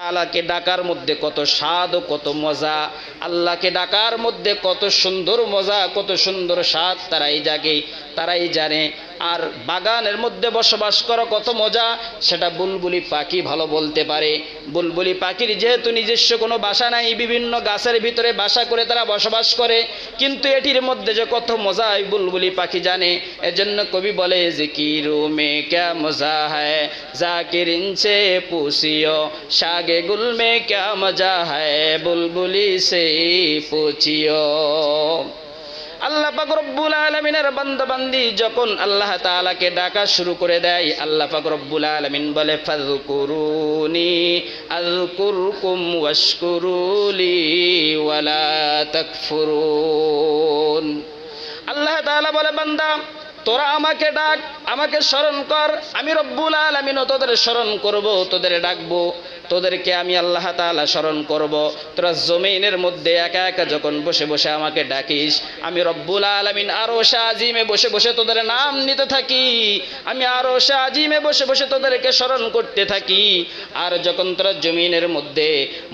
আল্লাহকে ডাকার মধ্যে কত স্বাদ ও কত মজা। আল্লাহকে ডাকার মধ্যে কত সুন্দর মজা, কত সুন্দর স্বাদ, তারাই জাগে, তারাই জানে। আর বাগানের মধ্যে বসবাস করা, কত মজা। সেটা বুলবুলি পাখি ভালো বলতে পারে। বুলবুলি পাখির যেহেতু নিজস্ব কোনো বাসা নাই, বিভিন্ন গাছের ভিতরে বাসা করে তারা বসবাস করে, কিন্তু এটির মধ্যে যে কত মজা এই বুলবুলি পাখি জানে। এজন্য কবি বলে যে কি রুমে ক্যা মজা হ্যায়? জাকির ইনসে পুষিও শাগে গুল মে ক্যা মজা হ্যায়? বুলবুলি সে পুছিও আল্লাহ পাক রব্বুল আলমিনের বান্দাবান্দি যখন আল্লাহ তাআলাকে ডাকা শুরু করে দেয়, আল্লাহ পাক রব্বুল আলমিন বলে, ফাযকুরুনি, আযকুরকুম ওয়াশকুরুলি ওয়ালা তাকফুরুন। আল্লাহ তাআলা বলে, বান্দা, তোরা আমাকে ডাক, আমাকে স্মরণ কর, আমি রব্বুল আলমিনও তোদের স্মরণ করব, তোদের ডাকবো। তোদেরকে আমি আল্লাহ তালা স্মরণ করব। তোরা জমিনের মধ্যে একা একা যখন বসে বসে আমাকে ডাকিস, আমি রব্বুল আলমিন আরও আজিমে বসে বসে তোদের নাম নিতে থাকি। আমি আরও আজিমে বসে বসে তোদেরকে স্মরণ করতে থাকি। আর যখন তোরা জমিনের মধ্যে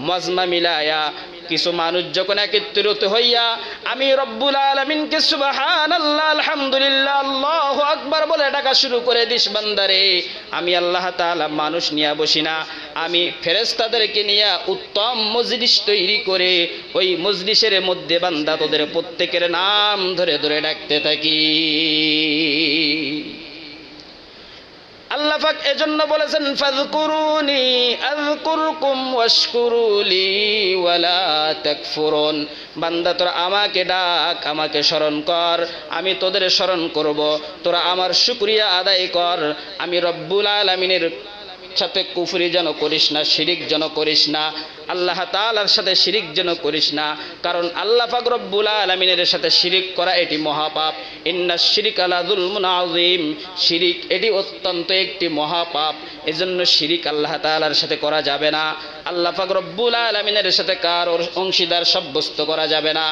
মজমা মিলায়া কিছু মানুষ যখন একত্রিত হইয়া, আমি রব্বুল আলমিনকে সুবাহান আল্লাহ আলহামদুলিল্লাহ, আল্লাহ আকবার বলে ডাকা শুরু করে দিস বান্দারে। আমি আল্লাহ তাআলা মানুষ নিয়ে বসি না। আমি ফেরেস্তাদেরকে নিয়ে উত্তম মজলিস তৈরি করে ওই মজলিসের মধ্যে বান্দা তোদের প্রত্যেকের নাম ধরে ধরে ডাকতে থাকি। আল্লাহ পাক এজন্য বলেছেন, ফাযকুরুনি আযকুরকুম ওয়াশকুরুলি ওয়ালা তাকফুরুন। বান্দা, তোরা আমাকে ডাক, আমাকে স্মরণ কর, আমি তোদের স্মরণ করব, তোরা আমার শুকরিয়া আদায় কর, আমি রব্বুল আলামিনের সাথে কুফরি যেন করিস না, শিরিক যেন করিস না, আল্লাহ তাআলার সাথে শিরিক যেন করিস না, কারণ আল্লাহ পাক রব্বুল আলামিনের সাথে শিরিক করা এটি মহাপাপ। ইন্না শিরিক আলা যুলমুন আযীম, শিরিক এটি অত্যন্ত একটি মহাপাপ। এজন্য শিরিক আল্লাহ তাআলার সাথে করা যাবে না। আল্লাহ পাক রব্বুল আলামিনের সাথে কার অংশীদার সাব্যস্ত করা যাবে না।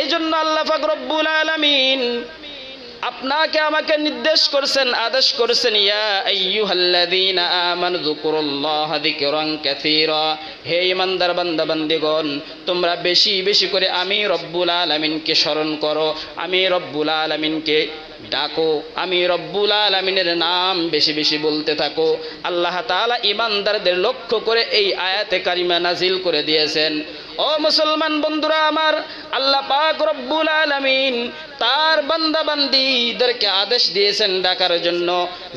এই জন্য আল্লাহ পাক রব্বুল আলামিন আপনাকে আমাকে নির্দেশ করছেন, আদেশ করছেন হে ইমানদার তোমরা বেশি বেশি করে আমি রব্বুল আলামিনকে স্মরণ করো। আমি রব্বুল আলামিনকে ডাকো। আমি রব্বুল আলমিনের নাম বেশি বেশি বলতে থাকো। আল্লাহ তাআলা ইমানদারদের লক্ষ্য করে এই আয়াতে কারিমা নাজিল করে দিয়েছেন। ও মুসলমান বন্ধুরা আমার আল্লাহ পাক রব্বুল আলামিন তার বান্দা বান্দিদেরকে আদেশ দিয়েছেন ডাকার জন্য,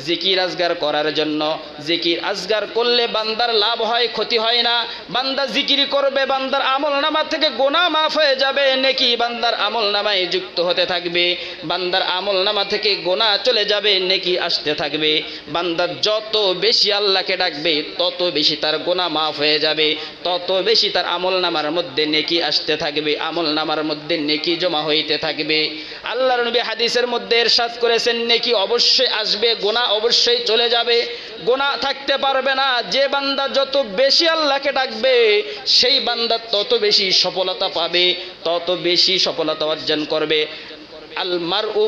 জিকির আজগার করার জন্য। জিকির আজগার করলে বান্দার লাভ হয়, ক্ষতি হয় না। বান্দা জিকির করবে, বান্দার আমল নামা থেকে গোনা মাফ হয়ে যাবে। নেকি বান্দার আমল নামায় যুক্ত হতে থাকবে। বান্দার আমল নামা থেকে গোনা চলে যাবে, নেকি আসতে থাকবে। বান্দার যত বেশি আল্লাহকে ডাকবে, তত বেশি তার গোনা মাফ হয়ে যাবে। তত বেশি তার আমল নামার মধ্যে নেকি আসতে থাকবে, আমল নামার মধ্যে নেকি জমা হইতে থাকবে। আল্লাহর নবী হাদিসের মধ্যে এরশাদ করেছেন, নেকি অবশ্যই আসবে গোনা অবশ্যই চলে যাবে। গোনা থাকতে পারবে না, যে বান্দা যত বেশি আল্লাহকে ডাকবে, সেই বান্দা তত বেশি সফলতা পাবে, তত বেশি সফলতা অর্জন করবে। আল মার উ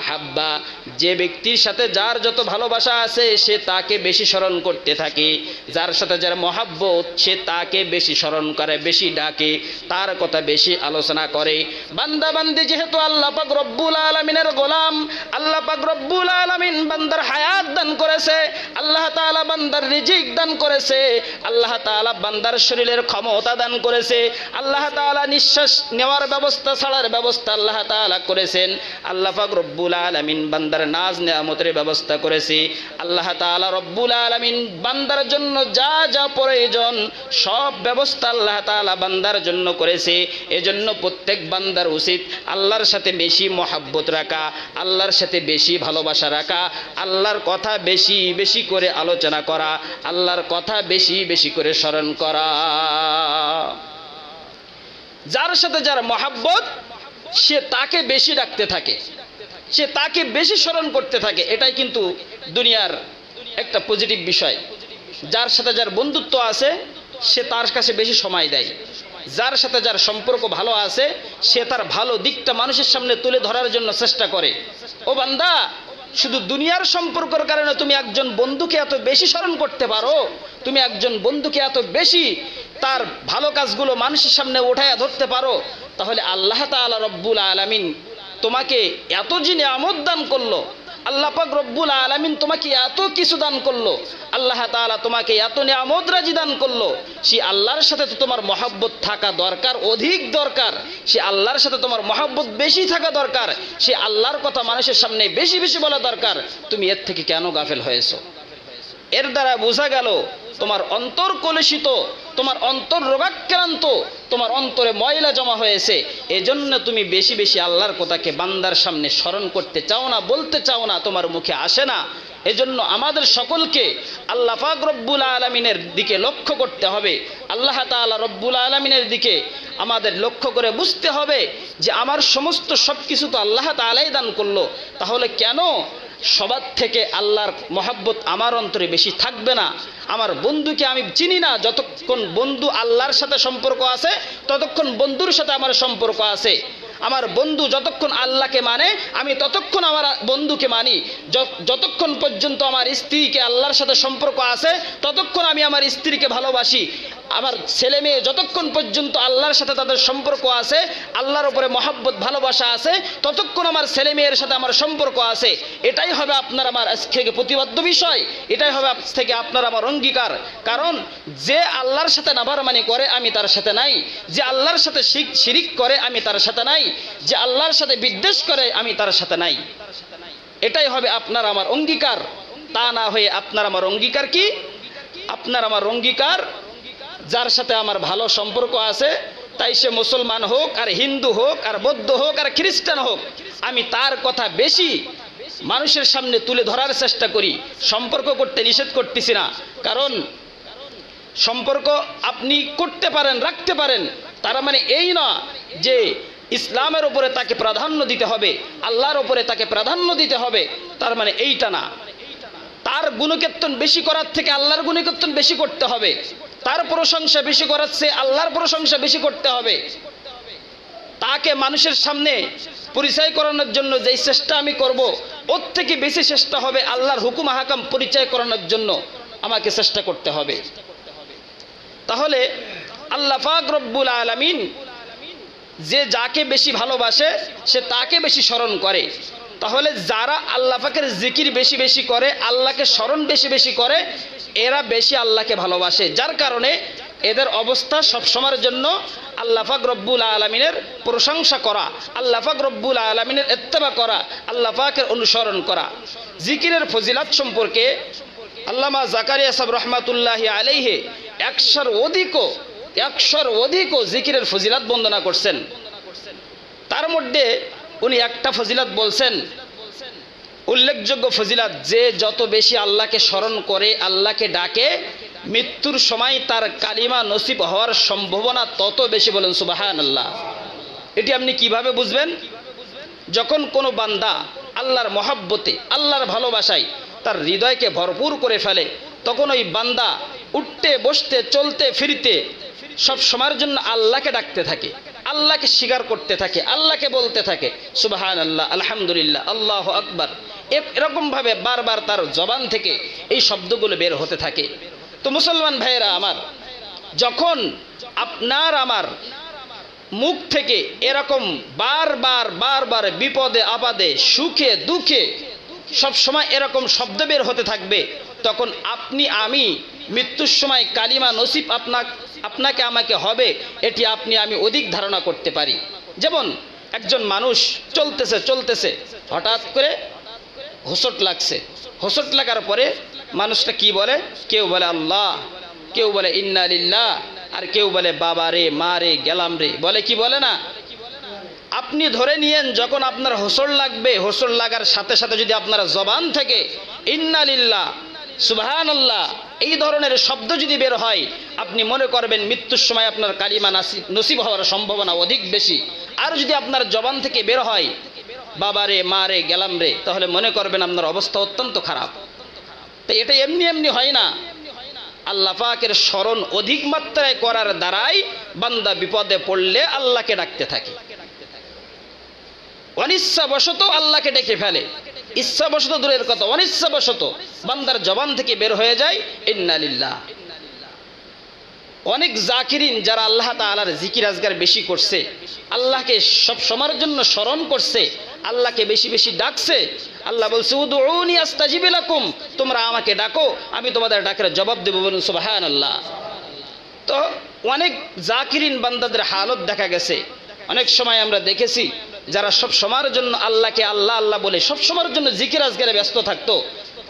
আহাব্বা। যে ব্যক্তির সাথে যার যত ভালোবাসা আছে, সে তাকে বেশি স্মরণ করতে থাকে। যার সাথে যার মহাব্বত, সে তাকে বেশি স্মরণ করে, বেশি ডাকে, তার কথা বেশি আলোচনা করে। বান্দা বান্দি যেহেতু আল্লাহ পাক রব্বুল আলমিনের গোলাম, আল্লাহ পাক রব্বুল আলমিন বান্দার হায়াত দান করেছে, আল্লাহ তাআলা বান্দার রিজিক দান করেছে, আল্লাহ তাআলা বান্দার শরীরের ক্ষমতা দান করেছে, আল্লাহ তাআলা নিঃশ্বাস নেওয়ার ব্যবস্থা, ছাড়ার ব্যবস্থা আল্লাহ তাআলা করেছেন। আল্লাহ পাক রব্বুল আলামিন বান্দার নাজ নেয়ামতের ব্যবস্থা করেছে। আল্লাহ তাআলা রব্বুল আলামিন বান্দার জন্য যা যা প্রয়োজন সব ব্যবস্থা আল্লাহ তাআলা বান্দার জন্য করেছে। এজন্য প্রত্যেক বান্দার উচিত আল্লাহর সাথে বেশি মহাব্বত রাখা, আল্লাহর সাথে বেশি ভালোবাসা রাখা, আল্লাহর কথা বেশি বেশি করে আলোচনা করা, আল্লাহর কথা বেশি বেশি করে স্মরণ করা। যার সাথে যার মহাব্বত সে তাকে বেশি ডাকতে থাকে। সে তাকে বেশি স্মরণ করতে থাকে। এটাই কিন্তু দুনিয়ার একটা পজিটিভ বিষয়। যার সাথে যার বন্ধুত্ব আছে, সে তার কাছে বেশি সময় দেয়। যার সাথে যার সম্পর্ক ভালো আছে, সে তার ভালো দিকটা মানুষের সামনে তুলে ধরার জন্য চেষ্টা করে। ও বান্দা, শুধু দুনিয়ার সম্পর্কের কারণে তুমি একজন বন্ধুকে এত বেশি স্মরণ করতে পারো? তুমি একজন বন্ধুকে এত বেশি তার ভালো কাজগুলো মানুষের সামনে উঠায় ধরতে পারো, তাহলে আল্লাহ তাআলা রব্বুল আলামিন তোমাকে এত যে নিয়ামত দান করল, আল্লাহ পাক রব্বুল আলামিন তোমাকে এত কিছু দান করল, আল্লাহ তাআলা তোমাকে এত নিয়ামত রাজি দান করল, সে আল্লাহর সাথে তো তোমার মহাব্বত থাকা দরকার, অধিক দরকার। সে আল্লাহর সাথে তোমার মহাব্বত বেশি থাকা দরকার, সে আল্লাহর কথা মানুষের সামনে বেশি বেশি বলা দরকার, তুমি এর থেকে কেন গাফেল হয়েছো? এর দ্বারা বোঝা গেল তোমার অন্তর কলুষিত তোমার অন্তর রোগাক্রান্ত, তোমার অন্তরে ময়লা জমা হয়েছে। এজন্য তুমি বেশি বেশি আল্লাহর কথাকে বান্দার সামনে স্মরণ করতে চাও না, বলতে চাও না, তোমার মুখে আসে না। এজন্য আমাদের সকলকে আল্লাহ পাক রব্বুল আলমিনের দিকে লক্ষ্য করতে হবে। আল্লাহ তাআলা রব্বুল আলমিনের দিকে আমাদের লক্ষ্য করে বুঝতে হবে যে, আমার সমস্ত সব কিছু তো আল্লাহ তাআলাই দান করল। তাহলে কেন সবার থেকে আল্লাহর মহাব্বত আমার অন্তরে বেশি থাকবে না। আমার বন্ধুকে আমি চিনি না, যতক্ষণ বন্ধু আল্লাহর সাথে সম্পর্ক আছে, ততক্ষণ বন্ধুর সাথে আমার সম্পর্ক আছে। আমার বন্ধু যতক্ষণ আল্লাহকে মানে আমি ততক্ষণ আমার বন্ধুকে মানি। যতক্ষণ পর্যন্ত আমার স্ত্রীকে আল্লাহর সাথে সম্পর্ক আছে, ততক্ষণ আমি আমার স্ত্রীকে ভালোবাসি। আমার ছেলে মেয়ে যতক্ষণ পর্যন্ত আল্লাহর সাথে তাদের সম্পর্ক আছে, আল্লাহর উপরে মহাব্বত, ভালোবাসা আছে, ততক্ষণ আমার ছেলে মেয়ের সাথে আমার সম্পর্ক আছে। এটাই হবে আপনার আমার আজ থেকে প্রতিবাদ্য বিষয়। এটাই হবে আজ থেকে আপনার আমার অঙ্গীকার। কারণ যে আল্লাহর সাথে নাবারমানি করে, আমি তার সাথে নাই। যে আল্লাহর সাথে শিখ শিরিক করে, আমি তার সাথে নাই। যে আল্লাহর সাথে বিদ্বেষ করে, আমি তার সাথে নাই। এটাই হবে আপনার আমার অঙ্গীকার। তা না হয়ে আপনার আমার অঙ্গীকার কি? আপনার আমার অঙ্গীকার যার সাথে আমার ভালো সম্পর্ক আছে, তাই সে মুসলমান হোক, আর হিন্দু হোক, আর বৌদ্ধ হোক, আর খ্রিস্টান হোক, আমি তার কথা বেশি মানুষের সামনে তুলে ধরার চেষ্টা করি। সম্পর্ক করতে নিষেধ করতেছি না। কারণ সম্পর্ক আপনি করতে পারেন, রাখতে পারেন। তার মানে এই না যে ইসলামের উপরে তাকে প্রাধান্য দিতে হবে, আল্লাহর উপরে তাকে প্রাধান্য দিতে হবে, তার মানে এইটা না। তার গুণকীর্তন বেশি করার থেকে আল্লাহর গুণকীর্তন বেশি করতে হবে। তার প্রশংসা বেশি করার চেয়ে আল্লাহর প্রশংসা বেশি করতে হবে। তাকে মানুষের সামনে পরিচয় করানোর জন্য যেই চেষ্টা আমি করব, ওর থেকে বেশি চেষ্টা হবে আল্লাহর হুকুম হাকাম পরিচয় করানোর জন্য আমাকে চেষ্টা করতে হবে। তাহলে আল্লাহ পাক রব্বুল আলামিন যে যাকে বেশি ভালোবাসে, সে তাকে বেশি স্মরণ করে। তাহলে যারা আল্লাহ পাকের জিকির বেশি বেশি করে, আল্লাহকে স্মরণ বেশি বেশি করে, এরা বেশি আল্লাহকে ভালোবাসে। যার কারণে এদের অবস্থা সবসময়ের জন্য আল্লাহ পাক রব্বুল আলমিনের প্রশংসা করা, আল্লাহ পাক রব্বুল আলমিনের এত্তেবা করা, আল্লাহ পাকের অনুসরণ করা। জিকিরের ফজিলাত সম্পর্কে আল্লামা জাকারিয়া সাহেব রহমাতুল্লাহ আলাইহে একশোর অধিকও একশোর অধিকও জিকিরের ফজিলাত বন্দনা করছেন। তার মধ্যে উনি একটা ফজিলাত বলছেন, উল্লেখযোগ্য ফজিলাত যে যত বেশি আল্লাহকে স্মরণ করে, আল্লাহকে ডাকে, মৃত্যুর সময় তার কালিমা নসিব হওয়ার সম্ভাবনা তত বেশি বলেন সুবাহান আল্লাহ এটি আপনি কীভাবে বুঝবেন? যখন কোনো বান্দা আল্লাহর মহাব্বতে, আল্লাহর ভালোবাসায় তার হৃদয়কে ভরপুর করে ফেলে, তখন ওই বান্দা উঠতে, বসতে, চলতে, ফিরতে সব সময়ের জন্য আল্লাহকে ডাকতে থাকে। আল্লাহকে স্বীকার করতে থাকে, আল্লাহকে বলতে থাকে সুবাহান আল্লাহ আলহামদুলিল্লাহ, আল্লাহ আকবার। এরকমভাবে বারবার তার জবান থেকে এই শব্দগুলো বের হতে থাকে। তো মুসলমান ভাইয়েরা আমার, যখন আপনার আমার মুখ থেকে এরকম বারবার বারবার বিপদে, আপদে, সুখে, দুঃখে সবসময় এরকম শব্দ বের হতে থাকবে, তখন আপনি, আমি মৃত্যুর সময় কালিমা নসিব আপনাক, আপনাকে আমাকে হবে, এটি আপনি আমি অধিক ধারণা করতে পারি। যেমন, একজন মানুষ চলতেছে চলতেছে, হঠাৎ করে হোসট লাগছে। হোসট লাগার পরে মানুষটা কি বলে? কেউ বলে আল্লাহ, কেউ বলে ইন্না লিল্লাহ, আর কেউ বলে বাবা রে, মা রে, গেলাম রে। বলে কি বলে না? আপনি ধরে নিয়েন যখন আপনার হোসর লাগবে হোসর লাগার সাথে সাথে যদি আপনার জবান থেকে ইন্নালিল্লাহ সুবহান আল্লাহ এই ধরনের শব্দ যদি বের হয়, আপনি মনে করবেন মৃত্যুর সময় আপনার কালিমা নাসিব নসিব হওয়ার সম্ভাবনা অধিক বেশি। আর যদি আপনার জবান থেকে বের হয় বাবা রে মা রে গেলাম রে, তাহলে মনে করবেন আপনার অবস্থা অত্যন্ত খারাপ। তো এটা এমনি এমনি হয় না। আল্লাহ পাকের স্মরণ অধিক মাত্রায় করার দ্বারাই বান্দা বিপদে পড়লে আল্লাহকে ডাকতে থাকে। অনিচ্ছাবশত আল্লাহকে ডেকে ফেলে। ইচ্ছাবশত দূরের কথা, অনিচ্ছাবশত। বান্দার জবান থেকে বের হয়ে যায় ইন্নালিল্লাহ অনেক জাকিরিন যারা আল্লাহ তাআলার জিকির আজগার বেশি করছে, আল্লাহকে সব সময়ের জন্য স্মরণ করছে, আল্লাহকে বেশি বেশি ডাকছে, আল্লাহ বলছে, উদউনি আস্তাজিব লাকুম। তোমরা আমাকে ডাকো, আমি তোমাদের ডাকের জবাব দেবো, বলুন, সুবহানাল্লাহ। তো অনেক জাকিরিন বান্দাদের হালত দেখা গেছে। অনেক সময় আমরা দেখেছি যারা সব সময়ের জন্য আল্লাহকে আল্লাহ আল্লাহ বলে, সব সময়ের জন্য জিকির আজগারে ব্যস্ত থাকতো,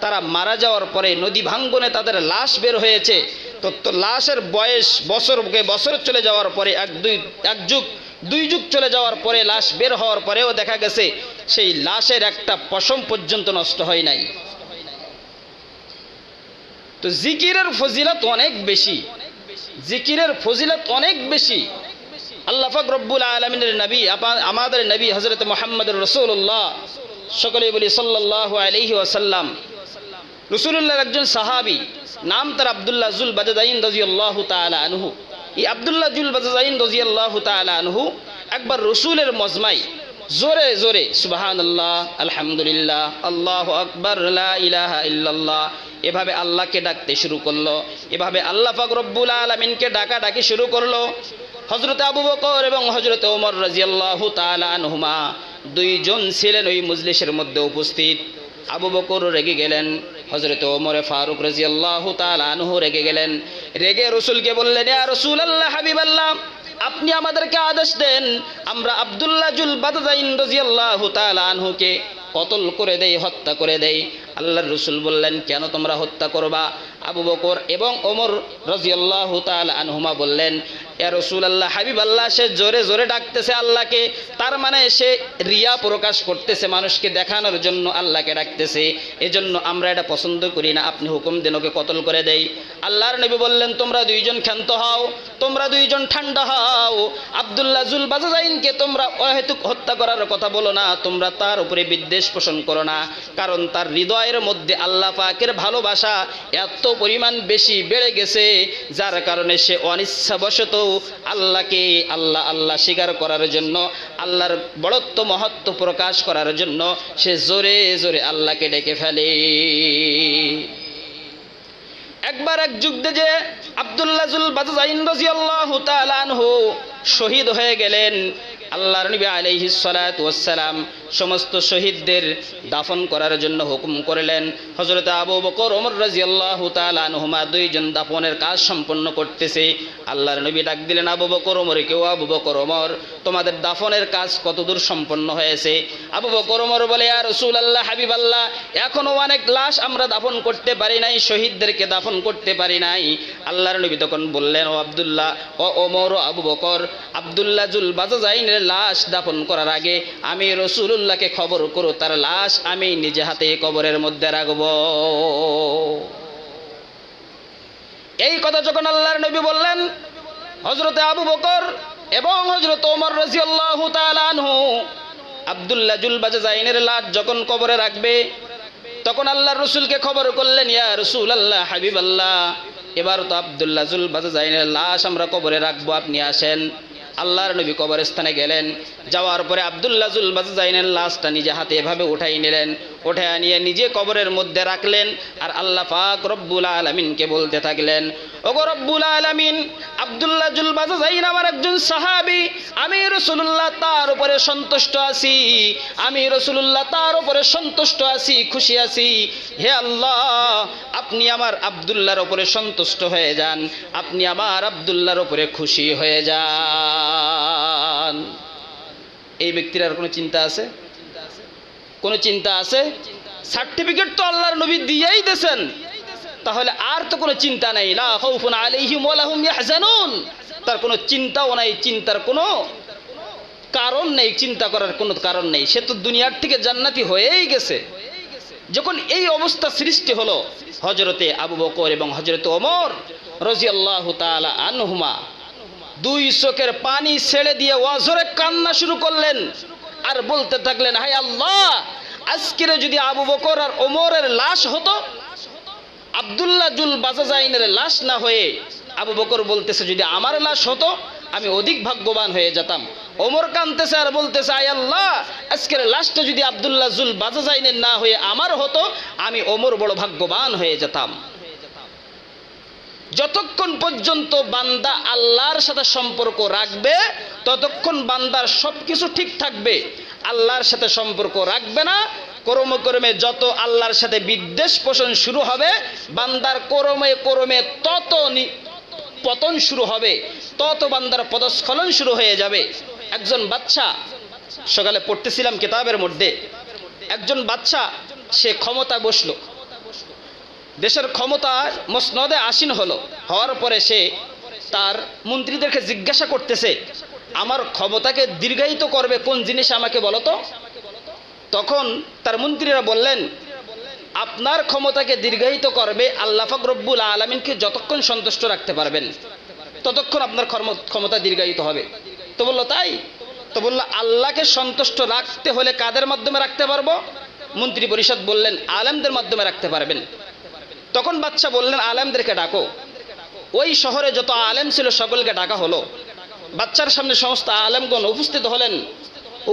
তারা মারা যাওয়ার পরে নদী ভাঙ্গনে তাদের লাশ বের হয়েছে। তো লাশের বয়স বছর বছর চলে যাওয়ার পরে, এক দুই, এক যুগ, দুই যুগ চলে যাওয়ার পরে, লাশ বের হওয়ার পরেও দেখা গেছে, সেই লাশের একটা পশম পর্যন্ত নষ্ট হয় নাই। তো জিকিরের ফজিলত অনেক বেশি, জিকিরের ফজিলত অনেক বেশি। আল্লাহ পাক রব্বুল আলমিনের নবী আমাদের নবী হজরত মোহাম্মদ রসুল্লাহ সকলে বলি সাল্লাহ আলহি ওয়াসাল্লাম। রসুল্লাহর একজন সাহাবি, নাম তার আবদুল্লাহ জুল বাজাদাইন রাজিয়াল্লাহ তাআলা আনহু। এই আবদুল্লাহ জুল বাজাদাইন রাজিয়াল্লাহ তাআলা আনহু একবার রসুলের মজমাই জোরে জোরে সুবাহান আল্লাহ আলহামদুলিল্লাহ, আল্লাহ আকবর ইলাহা ইল্লাল্লাহ এভাবে আল্লাহকে ডাকতে শুরু করল। এভাবে আল্লাহ পাক রব্বুল আলমিনকে ডাকা ডাকি শুরু করল। হজরত আবু বকর এবং হজরত ওমর রাজিয়াল্লাহ তাআলা আনহুমা দুইজন ছিলেন ওই মজলিসের মধ্যে উপস্থিত। আবু বকর রেগে গেলেন হজরত ওমরে ফারুক রাজিয়াল্লাহ তাআলা আনহু রেগে গেলেন। রেগে রসুলকে বললেন রসুল আল্লাহ হাবিব আল্লাহ আপনি আমাদেরকে আদেশ দেন, আমরা আব্দুল্লাহ জুল বাদাইন রাজিয়াল্লাহ তাআলা আনহুকে কতল করে দেই, হত্যা করে দেই। আল্লাহর রসুল বললেন, কেন তোমরা হত্যা করবা? আবু বকর এবং ওমর রাজিয়াল্লাহ তাল আনহুমা বললেন ইয়া রসুল আল্লাহ হাবিব আল্লাহ সে জোরে জোরে ডাকতেছে আল্লাহকে, তার মানে সে রিয়া প্রকাশ করতেছে মানুষকে দেখানোর জন্য আল্লাহকে ডাকতেছে। এজন্য আমরা এটা পছন্দ করি না, আপনি হুকুম দেন, ওকে কতল করে দেই। আল্লাহর নবী বললেন, তোমরা দুইজন ক্ষান্ত হও, তোমরা দুইজন ঠান্ডা হও। আব্দুল্লাহ জুল বাজাইনকে তোমরা অহেতুক হত্যা করার কথা বলো না, তোমরা তার উপরে বিদ্বেষ পোষণ করো না। কারণ তার হৃদয়ের মধ্যে আল্লাহ পাকের ভালোবাসা এত পরিমাণ বেশি বেড়ে গেছে, যার কারণে সে অনিচ্ছাবশত আল্লাহকে আল্লাহ আল্লাহ স্বীকার করার জন্য, আল্লাহর বড়ত্ব মহত্ব প্রকাশ করার জন্য সে জোরে জোরে আল্লাহকে ডেকে ফেলে। একবার এক যুদ্ধে যে আব্দুল্লাহ শহীদ হয়ে গেলেন, আল্লাহর নবী আলাইহিস সালাতু ওয়াসসালাম সমস্ত শহীদদের দাফন করার জন্য হুকুম করলেন। হযরত আবু বকর, ওমর রাদিয়াল্লাহু তাআলা আনহুমা দুইজন দাফনের কাজ সম্পন্ন করতেছে। আল্লাহর নবী ডাক দিলেন, আবু বকর, ওমর, কেউ আবু বকর, ওমর, তোমাদের দাফনের কাজ কতদূর সম্পন্ন হয়েছে? আবু বকর, ওমর বলে, ইয়া রাসূলুল্লাহ, হাবিবাল্লাহ, এখনও অনেক লাশ আমরা দাফন করতে পারি নাই, শহীদদেরকে দাফন করতে পারি নাই। আল্লাহর নবী তখন বললেন, ও আব্দুল্লাহ, ও ওমর, ও আবু বকর, আব্দুল্লাহ জুল বাজাইনের লাশ দাফন করার আগে আমি রসুলুল্লাহকে খবর করো, তার লাশ আমি নিজে হাতে কবরের মধ্যে রাখব। এই কথা যখন আল্লাহর নবী বললেন হজরতে আবু বকর এবং হজরত ওমর রাজিয়াল্লাহু তাআলা আনহু, আব্দুল্লাহ জুল বাজাইনের লাশ যখন কবরে রাখবে, তখন আল্লাহর রসুলকে খবর করলেন, ইয়া রসুল আল্লাহ হাবিব আল্লাহ এবার তো আবদুল্লাহ জুল বাজাইনের লাশ আমরা কবরে রাখব, আপনি আসেন। আল্লাহর নবী কবরস্থানে গেলেন। যাওয়ার পরে আবদুল্লাহ জুল বাজাইনের লাশটা নিজে হাতে এভাবে উঠাই নিলেন। উঠে নিয়ে নিজে কবরের মধ্যে রাখলেন আর আল্লাহ পাক রব্বুল আলমিনকে বলতে থাকলেন ওগো রব্বুল আলমিন, আবদুল্লাহ জুল বাজাইন আমার সাহাবি তার উপরে সন্তুষ্ট আছি তার উপরে সন্তুষ্ট আছি, খুশি আছি। হে আল্লাহ, আপনি আমার আবদুল্লাহর উপরে সন্তুষ্ট হয়ে যান, আপনি আমার আবদুল্লাহর উপরে খুশি হয়ে যান। এই ব্যক্তির আর কোনো চিন্তা আছে? কোনো চিন্তা আছে? সার্টিফিকেট তো আল্লাহর নবী দিয়েই দেন তাহলে আর তো কোনো চিন্তা নাই। তার কোনো চিন্তাও নাই, চিন্তার কোনো কারণ নেই, চিন্তা করার কোনো কারণ নেই। সে তো দুনিয়ার থেকে জান্নাতি হয়েই গেছে। যখন এই অবস্থা সৃষ্টি হলো হজরতে আবু বকর এবং হজরতে ওমর রাজিয়াল্লাহু তাআলা আনহুমা দুই চোখের পানি ছেড়ে দিয়ে ওয়াজরে কান্না শুরু করলেন আর বলতে থাকলেন হাই আল্লাহ, আজকের যদি আবু বকর আর ওমরের লাশ হতো আবদুল্লাহ জুল বাজাজাইনের লাশ না হয়ে আবু বকর বলতেছে, যদি আমার লাশ হতো, আমি অধিক ভাগ্যবান হয়ে যেতাম। ওমর কানতেছে আর বলতেছে, আয় আল্লাহ, আজকের লাশটা যদি আবদুল্লাহ জুল বাজাজাইনের না হয়ে আমার হতো, আমি ওমর বড় ভাগ্যবান হয়ে যেতাম। যতক্ষণ পর্যন্ত বান্দা আল্লাহর সাথে সম্পর্ক রাখবে, ততক্ষণ বান্দার সব কিছু ঠিক থাকবে। আল্লাহর সাথে সম্পর্ক রাখবে না কর্মে কর্মে যত আল্লাহর সাথে বিদ্বেষ পোষণ শুরু হবে, বান্দার কর্মে কর্মে তত পতন শুরু হবে, তত বান্দার পদস্খলন শুরু হয়ে যাবে। একজন বাচ্চা, সকালে পড়তেছিলাম কিতাবের মধ্যে, একজন বাচ্চা, সে ক্ষমতা বসল। দেশের ক্ষমতা মসনদে আসীন হলো, হওয়ার পরে সে তার মন্ত্রীদেরকে জিজ্ঞাসা করতেছে, আমার ক্ষমতাকে দীর্ঘায়িত করবে কোন জিনিস আমাকে বলো তো? তখন তার মন্ত্রীরা বললেন, আপনার ক্ষমতাকে দীর্ঘায়িত করবে আল্লাহ রব্বুল আলমিনকে যতক্ষণ সন্তুষ্ট রাখতে পারবেন, ততক্ষণ আপনার ক্ষমতা দীর্ঘায়িত হবে। তো বলল, তাই? তো বলল, আল্লাহকে সন্তুষ্ট রাখতে হলে কাদের মাধ্যমে রাখতে পারব? মন্ত্রী পরিষদ বললেন, আলেমদের মাধ্যমে রাখতে পারবেন। তখন বাচ্চা বললেন, আলেমদেরকে ডাকো। ওই শহরে যত আলেম ছিল, সকলকে ডাকা হলো। বাচ্চার সামনে সমস্ত আলেমগণ উপস্থিত হলেন।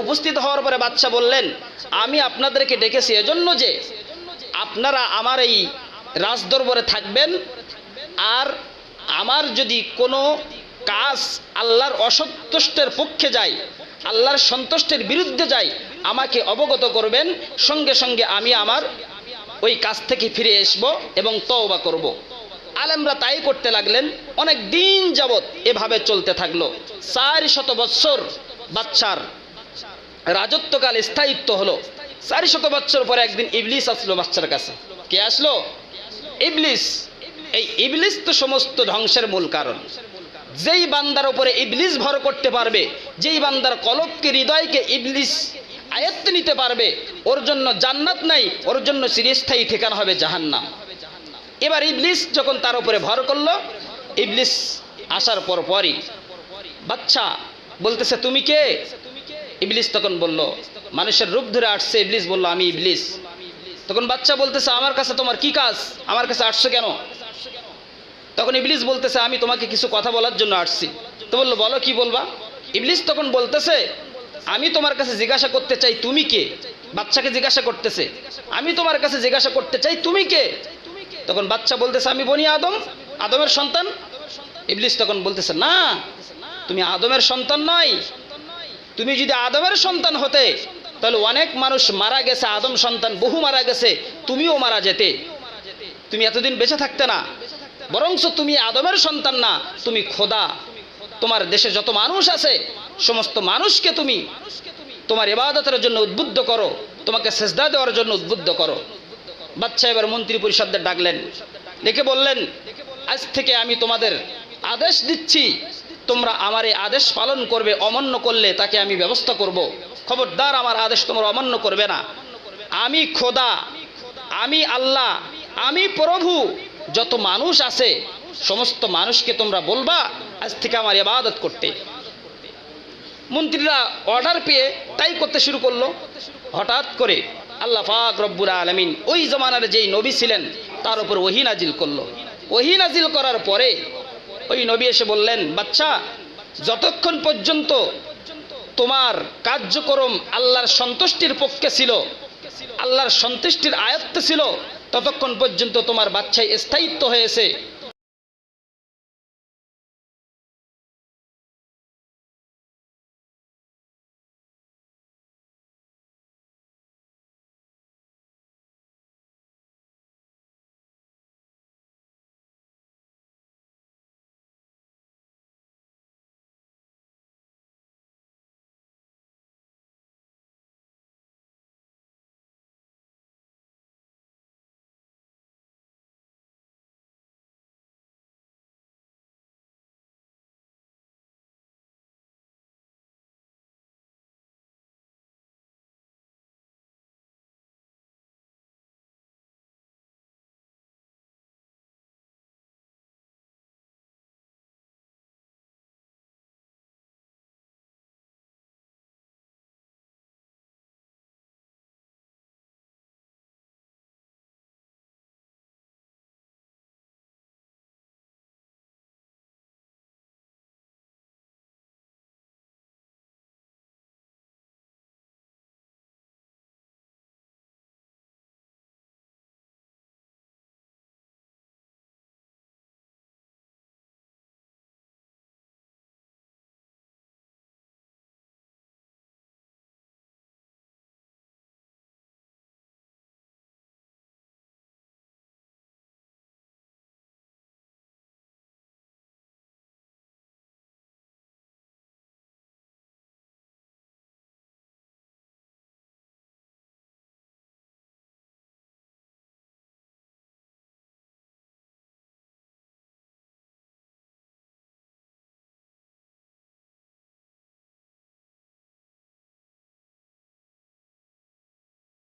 উপস্থিত হওয়ার পরে বাচ্চা বললেন, আমি আপনাদেরকে ডেকেছি এজন্য যে আপনারা আমার এই রাজদরবারে থাকবেন আর আমার যদি কোনো কাজ আল্লাহর অসন্তুষ্টের পক্ষে যায়, আল্লাহর সন্তুষ্টের বিরুদ্ধে যায়, আমাকে অবগত করবেন, সঙ্গে সঙ্গে আমি আমার ওই কাজ থেকে ফিরে আসব এবং তওবা করব। আলেমরা তাই করতে লাগলেন অনেক দিন যাবৎ এভাবে চলতে থাকল চার শত বৎসর বাচ্চার রাজত্বকাল স্থায়িত্ব হলো। চারি শত বছর পরে একদিন ইবলিস আসলো বাচ্চার কাছে। কে আসলো? ইবলিস। এই ইবলিস তো সমস্ত ধ্বংসের মূল কারণ। যেই বান্দার উপরে ইবলিস ভর করতে পারবে, যেই বান্দার কলবকে, হৃদয়কে ইবলিস আয়ত্তে নিতে পারবে, ওর জন্য জান্নাত নাই, ওর জন্য চিরস্থায়ী ঠিকানা হবে জাহান্নাম। এবার ইবলিস যখন তার উপরে ভর করল, ইবলিস আসার পর পরই বাচ্চা বলতেছে, তুমি কে? ইবলিস তখন বলল, মানুষের রূপ ধরে আসছে। ইবলিস বলল, আমি ইবলিস। তখন বাচ্চা বলতেছে, আমার কাছে তোমার কি কাজ? আমার কাছে আসছো কেন? তখন ইবলিস বলতেছে, আমি তোমাকে কিছু কথা বলার জন্য আসছি। তো বলল, বলো কি বলবা? ইবলিস তখন বলতেছে, আমি তোমার কাছে জিজ্ঞাসা করতে চাই তুমি কে? বাচ্চাকে জিজ্ঞাসা করতেছে, আমি তোমার কাছে জিজ্ঞাসা করতে চাই তুমি কে? তখন বাচ্চা বলতেছে, আমি বনি আদম, আদমের সন্তান? ইবলিস তখন বলতেছে, না, তুমি আদমের সন্তান নয় তুমি যদি আদমের সন্তান হতে, তাহলে অনেক মানুষ মারা গেছে, আদম সন্তান, বহু মারা গেছে, তুমিও মারা যেতে। তুমি এতদিন বেঁচে থাকতে না বরঞ্চ তুমি আদমের সন্তান না, তুমি খোদা। তোমার দেশে যত মানুষ আছে, সমস্ত মানুষকে তুমি তোমার ইবাদতের জন্য উদ্বুদ্ধ করো, তোমাকে সেজদা দেওয়ার জন্য উদ্বুদ্ধ করো। বাচ্চা এবার মন্ত্রী পরিষদদের ডাকলেন, ডেকে বললেন, আজ থেকে আমি তোমাদের আদেশ দিচ্ছি তোমরা আমার এই আদেশ পালন করবে, অমান্য করলে তাকে আমি ব্যবস্থা করব। খবরদার, আমার আদেশ তোমরা অমান্য করবে না। আমি খোদা, আমি আল্লাহ, আমি প্রভু। যত মানুষ আছে, সমস্ত মানুষকে তোমরা বলবা, আজ থেকে আমার ইবাদত করতে। মন্ত্রীরা অর্ডার পেয়ে তাই করতে শুরু করল। হঠাৎ করে আল্লাহ পাক রব্বুর আলমিন ওই জমানার যেই নবী ছিলেন, তার উপর ওহি নাজিল করল। ওহি নাজিল করার পরে ওই নবী এসে বললেন, বাচ্চা, যতক্ষণ পর্যন্ত তোমার কার্যক্রম আল্লাহর সন্তুষ্টির পক্ষে ছিল, আল্লাহর সন্তুষ্টির আয়ত্তে ছিল, ততক্ষণ পর্যন্ত তোমার বাচ্চায় স্থায়িত্ব হয়েছে।